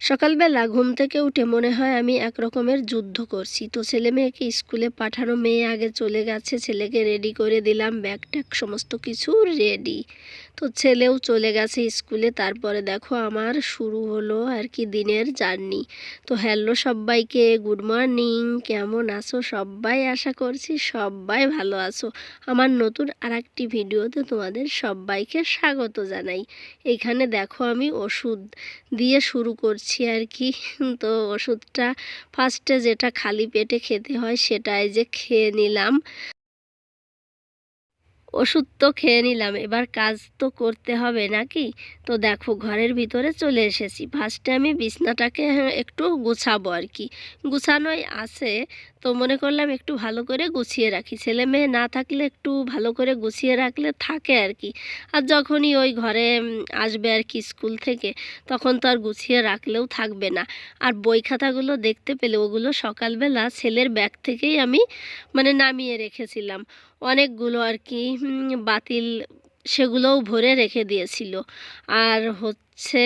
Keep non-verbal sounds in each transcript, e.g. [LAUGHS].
সকালবেলা ঘুম থেকে উঠে মনে হয় আমি এক রকমের যুদ্ধ করছি। তো ছেলে মেয়েকে স্কুলে পাঠানো মেয়ে আগে চলে গেছে, ছেলেকে রেডি করে দিলাম ব্যাগ ট্যাগ সমস্ত কিছু রেডি তো ছেলেও চলে গেছে স্কুলে, তারপরে দেখো আমার শুরু হলো আর কি দিনের জার্নি। তো হ্যালো সবাইকে গুড মর্নিং কেমন আছো? সবাই আশা করছি সবাই ভালো আছো। আমার নতুন আর একটি ভিডিওতে তোমাদের সবাইকে স্বাগত জানাই। এখানে দেখো আমি ওষুধ দিয়ে শুরু করছি। আর কি। তো ওষুধটা ফার্স্টে যেটা খালি পেটে খেতে হয় সেটাই যে খেয়ে নিলাম। ওষুধ তো খেয়ে নিলাম এবার কাজ তো করতে হবে নাকি? তো দেখো ঘরের ভিতরে চলে এসেছি। ফার্স্টে আমি বিছনাটাকে হ্যাঁ, একটু গুছাবো আর কি। গুছানোই আছে তো মনে করলাম একটু ভালো করে গুছিয়ে রাখি। ছেলে মেয়ে না থাকলে একটু ভালো করে গুছিয়ে রাখলে থাকে আর কি। আর যখনই ওই ঘরে আসবে আর কি স্কুল থেকে তখন তো আর গুছিয়ে রাখলেও থাকবে না। আর বই খাতাগুলো দেখতে পেলে ওগুলো সকালবেলা ছেলের ব্যাগ থেকেই আমি মানে নামিয়ে রেখেছিলাম। অনেকগুলো আর কি বাতিল সেগুলোও ভরে রেখে দিয়েছিল। আর হচ্ছে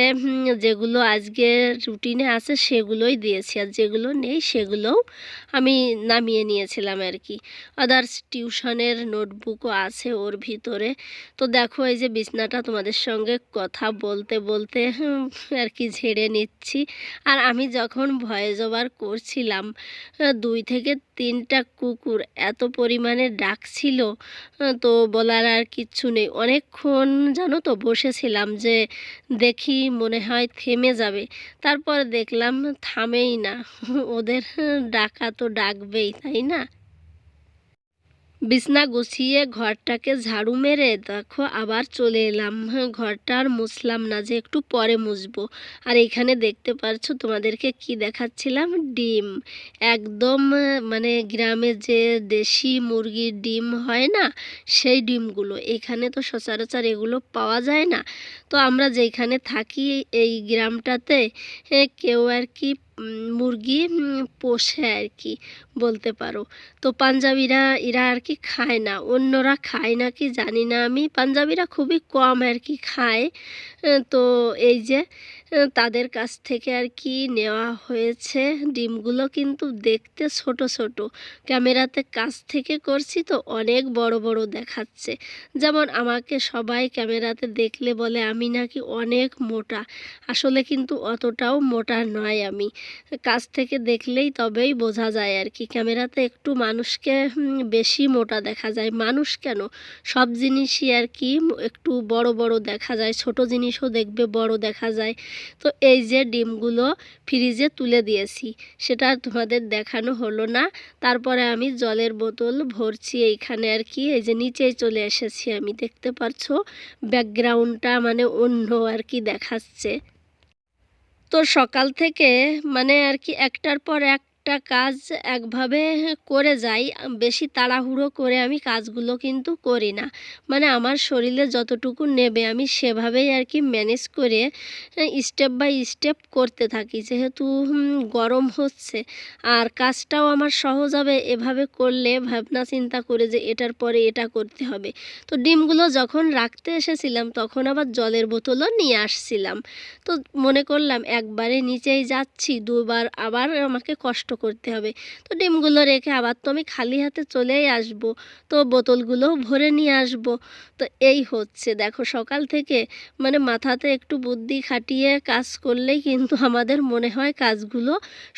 যেগুলো আজকে রুটিনে আছে সেগুলোই দিয়েছি। আর যেগুলো নেই সেগুলোও আমি নামিয়ে নিয়েছিলাম আর কি। আদার্স টিউশনের নোটবুকও আছে ওর ভিতরে। তো দেখো এই যে বিছনাটা তোমাদের সঙ্গে কথা বলতে বলতে আর কি ঝেড়ে নিচ্ছি। আর আমি যখন ভয়েস ওভার করছিলাম দুই থেকে তিনটা কুকুর এত পরিমাণে ডাকছিল তো বলার আর কিচ্ছু নেই। অনেকক্ষণ জানো তো বসেছিলাম যে দেখি মনে হয় থেমে যাবে। তারপর দেখলাম থামেই না। ওদের ডাকা তো ডাকবেই তাই না? বিছনা গুছিয়ে ঘরটাকে ঝাড়ু মেরে দেখো আবার চলে এলাম। হ্যাঁ, ঘরটা আর মুছলাম না যে একটু পরে মুছবো। আর এখানে দেখতে পাচ্ছ তোমাদেরকে কি দেখাচ্ছিলাম? ডিম। একদম মানে গ্রামে যে দেশি মুরগির ডিম হয় না সেই ডিমগুলো। এখানে তো সচরাচর এগুলো পাওয়া যায় না। তো আমরা যেখানে থাকি এই গ্রামটাতে কেউ আর কি মুরগি পোষে আর কি, বলতে পারো। তো পাঞ্জাবিরা, এরা আর কি খায় না। অন্যরা খায় না কি জানি না আমি। পাঞ্জাবিরা খুবই কম আর কি খায়। তো এই যে তাদের কাছ থেকে আর কি নেওয়া হয়েছে ডিমগুলো কিন্তু দেখতে ছোট ছোট। ক্যামেরাতে কাছ থেকে করছি তো অনেক বড় বড় দেখাচ্ছে। যেমন আমাকে সবাই ক্যামেরাতে দেখলে বলে, আমি নাকি অনেক মোটা। আসলে কিন্তু অতটাও মোটা নয় আমি। কাছ থেকে দেখলেই তবেই বোঝা যায় আর কি। ক্যামেরাতে একটু মানুষকে বেশি মোটা দেখা যায়। মানুষ কেন? সব জিনিসই আর কি একটু বড় বড় দেখা যায়। ছোট জিনিসও দেখবে, বড় দেখা যায়। তো এই যে ডিমগুলো ফ্রিজে তুলে দিয়েছি, সেটা তোমাদের দেখানো হলো না। তারপরে আমি জলের বোতল ভরছি এইখানে আর কি, এই যে নিচেই চলে এসেছি আমি, দেখতে পারছ ব্যাকগ্রাউন্ডটা মানে অন্য আর কি দেখাচ্ছে। তো সকাল থেকে মানে আর কি একটার পর একটা কাজ একভাবে করে যাই, বেশি তাড়াহুড়ো করে আমি কাজগুলো কিন্তু করি না। মানে আমার শরীরে যতটুকু নেবে আমি সেভাবেই আর কি ম্যানেজ করে স্টেপ বাই স্টেপ করতে থাকি। যেহেতু গরম হচ্ছে, আর কাজটাও আমার সহজ হবে এভাবে করলে ভাবনা চিন্তা করে যে এটার পরে এটা করতে হবে। তো ডিমগুলো যখন রাখতে এসেছিলাম তখন আবার জলের বোতলও নিয়ে আসছিলাম। তো মনে করলাম একবারে নিচেই যাচ্ছি, দুবার আবার আমাকে কষ্ট করতে হবে। তো ডিমগুলো রেখে আবার তো আমি খালি হাতে চলেই আসব। তো বোতলগুলোও ভরে নিয়ে আসব। তো এই হচ্ছে, দেখো সকাল থেকে মানে মাথাতে একটু বুদ্ধি খাটিয়ে কাজ করলেই কিন্তু আমাদের মনে হয় কাজগুলো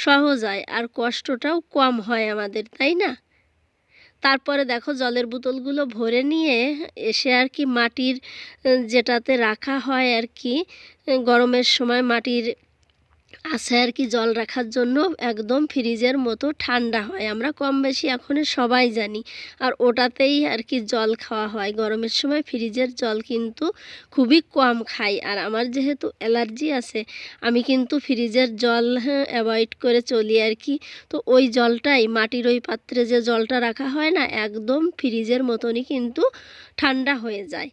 সহজ হয় আর কষ্টটাও কম হয় আমাদের, তাই না? তারপরে দেখো জলের বোতলগুলো ভরে নিয়ে এসে আর কি মাটির, যেটাতে রাখা হয় আর কি, গরমের সময় মাটির আছে আর কি জল রাখার জন্য একদম ফ্রিজের মতো ঠান্ডা হয়। আমরা কম বেশি এখন সবাই জানি। আর ওটাতেই আর কি জল খাওয়া হয়। গরমের সময় ফ্রিজের জল কিন্তু খুবই কম খাই। আর আমার যেহেতু অ্যালার্জি আছে, আমি কিন্তু ফ্রিজের জল অ্যাভয়েড করে চলি আর কি। তো ওই জলটাই, মাটির ওই পাত্রে যে জলটা রাখা হয় না, একদম ফ্রিজের মতনই কিন্তু ঠান্ডা হয়ে যায়।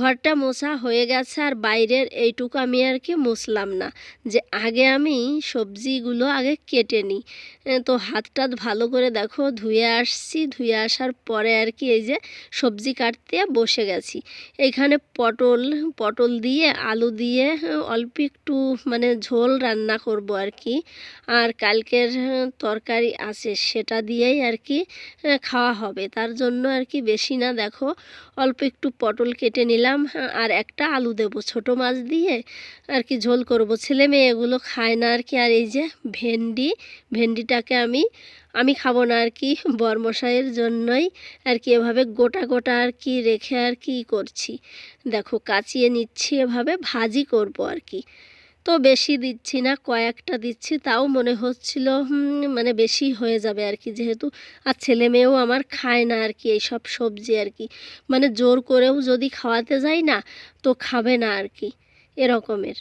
ঘরটা মোছা হয়ে গেছে আর বাইরের এইটুকু আমি আর কি মুছলাম না। যে আগে আমি সবজিগুলো আগে কেটে নিই। তো হাতটা ভালো করে দেখো ধুয়ে আসছি। ধুয়ে আসার পরে আর কি এই যে সবজি কাটতে বসে গেছি। এইখানে পটল পটল দিয়ে, আলু দিয়ে অল্প একটু মানে ঝোল রান্না করব আর কি। আর কালকের তরকারি আছে সেটা দিয়েই আর কি খাওয়া হবে। তার জন্য আর কি বেশি না, দেখো অল্প একটু পটল কেটে নিলাম। হ্যাঁ, আর একটা আলু দেব ছোট মাছ দিয়ে আর কি ঝোল করব। ছেলে মেয়ে এগুলো খায় না আর কি আর এই যে ভেন্ডি ভেন্ডিটাকে আমি আমি খাব না আর কি বরমশাইয়ের জন্যই আর কি এভাবে গোটা গোটা আর কি রেখে আর কি করছি। দেখো কাচিয়ে নিচ্ছি এভাবে ভাজি করব আর কি তো বেশি দিচ্ছি না, কয়েকটা দিচ্ছি, তাও মনে হচ্ছিল মানে বেশি হয়ে যাবে আর কি, যেহেতু আর ছেলে মেয়েও আমার খায় না আর কি, এইসব সবজি আর কি মানে জোর করেও যদি খাওয়াতে যাই না, তো খাবে না আর কি, এরকমের।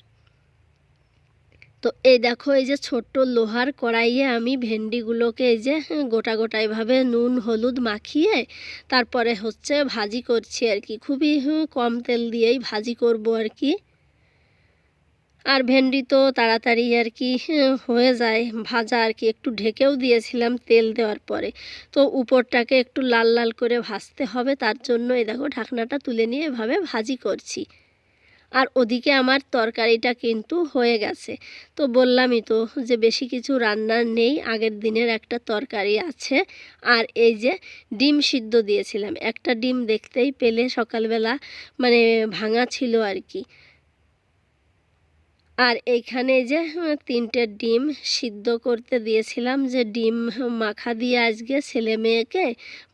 তো এই দেখো, এই যে ছোট্ট লোহার কড়াইয়ে আমি ভেন্ডিগুলোকে এই যে গোটা গোটাইভাবে নুন, হলুদ মাখিয়ে তারপরে হচ্ছে ভাজি করছি আর কি, খুবই কম তেল দিয়েই ভাজি করব আর কি। আর ভেন্ডি তো তাড়াতাড়ি আর কি, হয়ে যায়। ভাজা আর কি একটু ঢেকেও দিয়েছিলাম তেল দেওয়ার পরে। তো উপরটাকে একটু লাল লাল করে ভাজতে হবে, তার জন্য এই দেখো ঢাকনাটা তুলে নিয়ে এভাবে ভাজি করছি। আর ওদিকে আমার তরকারিটা কিন্তু হয়ে গেছে। তো বললামই তো যে বেশি কিছু রান্নার নেই, আগের দিনের একটা তরকারি আছে। আর এই যে ডিম সিদ্ধ দিয়েছিলাম, একটা ডিম দেখতেই পেলে সকালবেলা মানে ভাঙা ছিল আর কি। আর এখানে যে তিনটে ডিম সিদ্ধ করতে দিয়েছিলাম যে, ডিম মাখা দিয়ে আজকে ছেলে মেয়েকে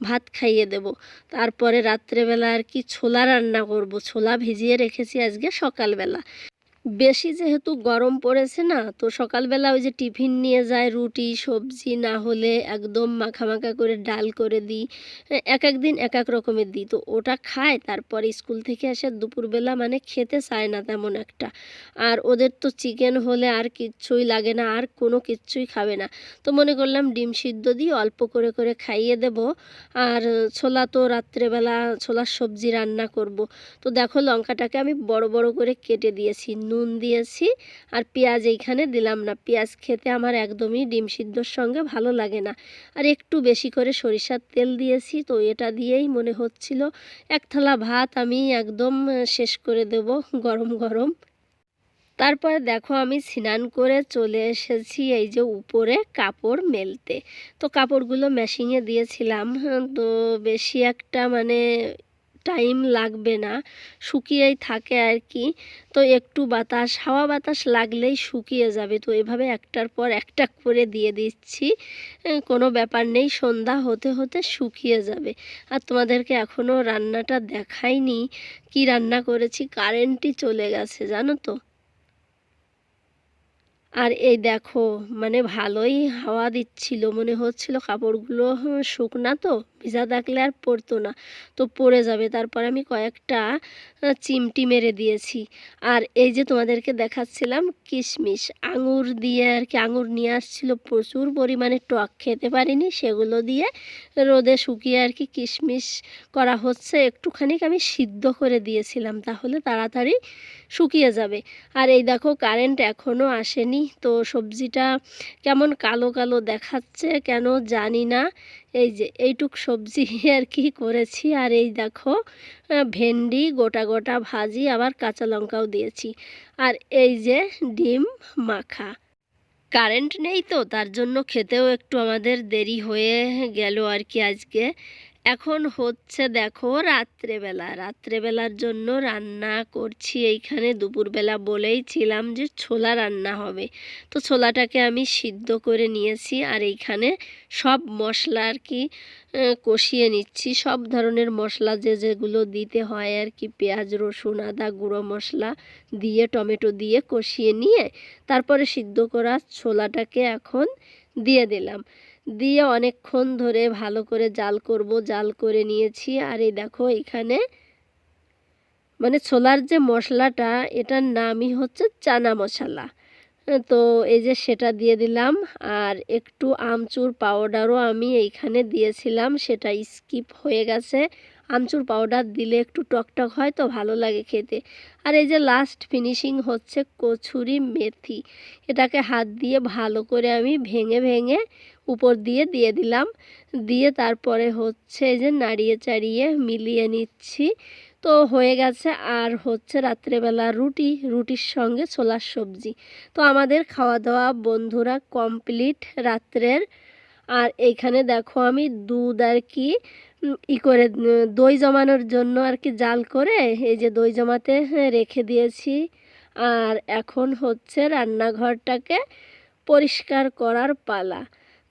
ভাত খাইয়ে দেব। তারপরে রাত্রেবেলা আর কি ছোলা রান্না করব। ছোলা ভিজিয়ে রেখেছি আজকে সকালবেলা। বেশি যেহেতু গরম পড়েছে না, তো সকালবেলা ওই যে টিফিন নিয়ে যায় রুটি, সবজি, না হলে একদম মাখা মাখা করে ডাল করে দিই এক এক দিন এক এক রকমের দিই। তো ওটা খায়, তারপর স্কুল থেকে এসে দুপুরবেলা মানে খেতে চায় না তেমন একটা। আর ওদের তো চিকেন হলে আর কিচ্ছুই লাগে না, আর কোনো কিচ্ছুই খাবে না। তো মনে করলাম ডিম সিদ্ধ দিয়ে অল্প করে করে খাইয়ে দেব। আর ছোলা তো রাত্রেবেলা ছোলার সবজি রান্না করব। তো দেখো লঙ্কাটাকে আমি বড় বড় করে কেটে দিয়েছি নুন দিয়েছি আর পেঁয়াজ এইখানে দিলাম না। পেঁয়াজ খেতে আমার একদমই ডিম সিদ্ধর সঙ্গে ভালো লাগে না। আর একটু বেশি করে সরিষার তেল দিয়েছি, তো এটা দিয়েই মনে হচ্ছিল এক থালা ভাত আমি একদম শেষ করে দেব গরম গরম। তারপর দেখো আমি স্নান করে চলে এসেছি এই যে উপরে কাপড় মেলতে। তো কাপড়গুলো মেশিনে দিয়েছিলাম, তো বেশি একটা মানে টাইম লাগবে না, শুকিয়েই থাকে আর কি তো একটু বাতাস, হাওয়া বাতাস লাগলেই শুকিয়ে যাবে। তো এভাবে একটার পর একটা করে দিয়ে দিচ্ছি। কোনো ব্যাপার নেই, সন্ধ্যা হতে হতে শুকিয়ে যাবে। আর তোমাদেরকে এখনও রান্নাটা দেখাইনি, কি রান্না করেছি কারেন্টই চলে গেছে, জানো তো? আর এই দেখো মানে ভালোই হাওয়া দিচ্ছিল। মনে হচ্ছিল কাপড়গুলো শুকনা তো, ভিজা থাকলে আর পরতো না। তো পরে যাবে। তারপর আমি কয়েকটা চিমটি মেরে দিয়েছি। আর এই যে তোমাদেরকে দেখাচ্ছিলাম, কিশমিশ। আঙুর দিয়ে আর কি, আঙুর নিয়ে আসছিল প্রচুর পরিমাণে। টক খেতে পারিনি, সেগুলো দিয়ে রোদে শুকিয়ে আর কি কিশমিশ করা হচ্ছে। একটুখানি আমি সিদ্ধ করে দিয়েছিলাম। তাহলে তাড়াতাড়ি শুকিয়ে যাবে। আর এই দেখো কারেন্ট এখনও আসেনি, তো সবজিটা কেমন কালো কালো দেখাচ্ছে কেন জানি না। এই যে এইটুক সবজি [LAUGHS] আর কি করেছি। আর এই দেখো ভেন্ডি, গোটা গোটা ভাজি, আবার কাঁচা লঙ্কাও দিয়েছি। আর এই যে ডিম মাখা। কারেন্ট নেই তো, তার জন্য খেতেও একটু আমাদের দেরি হয়ে গেল আর কি আজকে। এখন হচ্ছে দেখো রাত্রেবেলা। রাত্রেবেলার জন্য রান্না করছি এইখানে। দুপুরবেলা বলেই ছিলাম যে ছোলা রান্না হবে। তো ছোলাটাকে আমি সিদ্ধ করে নিয়েছি আর এইখানে সব মশলা আর কি কষিয়ে নিচ্ছি। সব ধরনের মশলা যে যেগুলো দিতে হয় আর কি, পেঁয়াজ, রসুন, আদা, গুঁড়ো মশলা দিয়ে, টমেটো দিয়ে কষিয়ে নিয়ে তারপরে সিদ্ধ করা ছোলাটাকে এখন দিয়ে দিলাম। দিয়ে অনেকক্ষণ ধরে ভালো করে জাল করব, জাল করে নিয়েছি। আর এই দেখো এখানে মানে ছোলার যে মশলাটা, এটার নামই হচ্ছে চানা মশলা। তো এই যে সেটা দিয়ে দিলাম। আর একটু আমচুর পাউডারও আমি এইখানে দিয়েছিলাম, সেটা স্কিপ হয়ে গেছে। আমচুর পাউডার দিলে একটু টকটক হয় তো ভালো লাগে খেতে। আর এই যে লাস্ট ফিনিশিং হচ্ছে কচুরি মেথি। এটাকে হাত দিয়ে ভালো করে আমি ভেঙে ভেঙে উপর দিয়ে দিয়ে দিলাম। দিয়ে তারপরে হচ্ছে এই যে নাড়িয়ে চাড়িয়ে মিলিয়ে নিচ্ছি। তো হয়ে গেছে আর হচ্ছে রাত্রেবেলা রুটি, রুটির সঙ্গে ছোলার সবজি। তো আমাদের খাওয়া দাওয়া বন্ধুরা কমপ্লিট রাত্রের। আর এইখানে দেখো আমি দুধ আর কি ই করে দই জমানোর জন্য আর কি জাল করে এই যে দই জমাতে হ্যাঁ, রেখে দিয়েছি। আর এখন হচ্ছে রান্নাঘরটাকে পরিষ্কার করার পালা।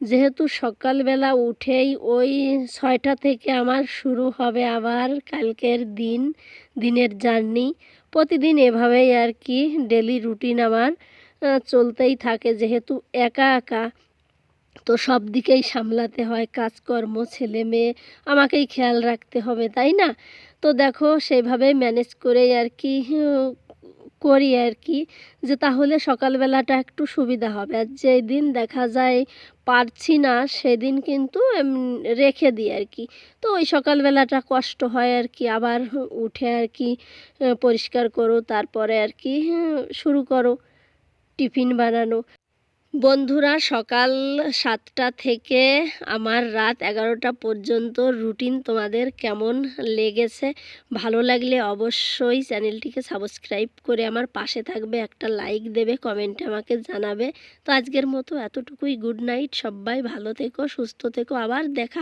যেহেতু সকালবেলা উঠেই ওই ছয়টা থেকে আমার শুরু হবে আবার কালকের দিন দিনের জার্নি। প্রতিদিন এভাবেই আর কি ডেলি রুটিন আমার চলতেই থাকে। যেহেতু একা একা তো সব দিকেই সামলাতে হয়, কাজকর্ম, ছেলে মেয়ে, আমাকেই খেয়াল রাখতে হবে, তাই না? তো দেখো সেইভাবে ম্যানেজ করেই আর কি করি আর কি, যে তাহলে সকালবেলাটা একটু সুবিধা হবে। আর যেই দিন দেখা যায় পারছি না, সেদিন কিন্তু রেখে দিই আর কি। তো ওই সকালবেলাটা কষ্ট হয় আর কি, আবার উঠে আর কি পরিষ্কার করো, তারপরে আর কি শুরু করো, টিফিন বানানো। বন্ধুরা, সকাল সাতটা থেকে আমার রাত এগারোটা পর্যন্ত রুটিন তোমাদের কেমন লেগেছে? ভালো লাগলে অবশ্যই চ্যানেলটিকে সাবস্ক্রাইব করে আমার পাশে থাকবে, একটা লাইক দেবে কমেন্টে আমাকে জানাবে। তো আজকের মতো এতটুকুই, গুড নাইট সবাই, ভালো থেকো, সুস্থ থেকো, আবার দেখা